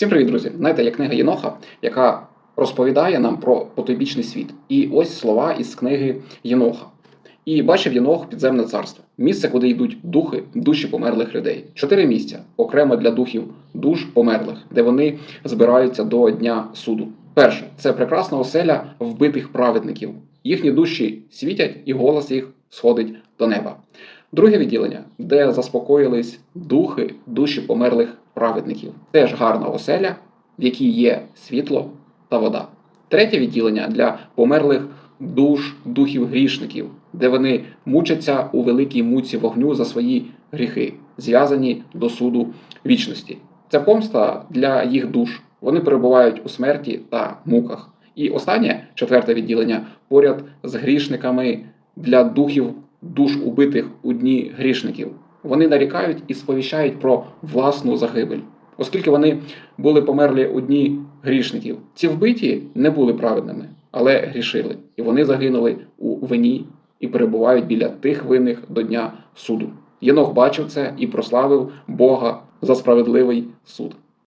Всім привіт, друзі! Знаєте, є книга Єноха, яка розповідає нам про потойбічний світ. І ось слова із книги Єноха. І бачив Єнох підземне царство, місце, куди йдуть духи, душі померлих людей. Чотири місця окремо для духів душ померлих, де вони збираються до дня суду. Перше це прекрасна оселя вбитих праведників. Їхні душі світять, і голос їх сходить до неба. Друге відділення, де заспокоїлись духи, душі померлих праведників. Теж гарна оселя, в якій є світло та вода. Третє відділення для померлих душ, духів грішників, де вони мучаться у великій муці вогню за свої гріхи, зв'язані до суду вічності. Це помста для їх душ. Вони перебувають у смерті та муках. І останнє четверте відділення поряд з грішниками для духів душ убитих у дні грішників. Вони нарікають і сповіщають про власну загибель, оскільки вони були померлі у дні грішників. Ці вбиті не були праведними, але грішили, і вони загинули у вині і перебувають біля тих винних до дня суду. Єнох бачив це і прославив Бога за справедливий суд.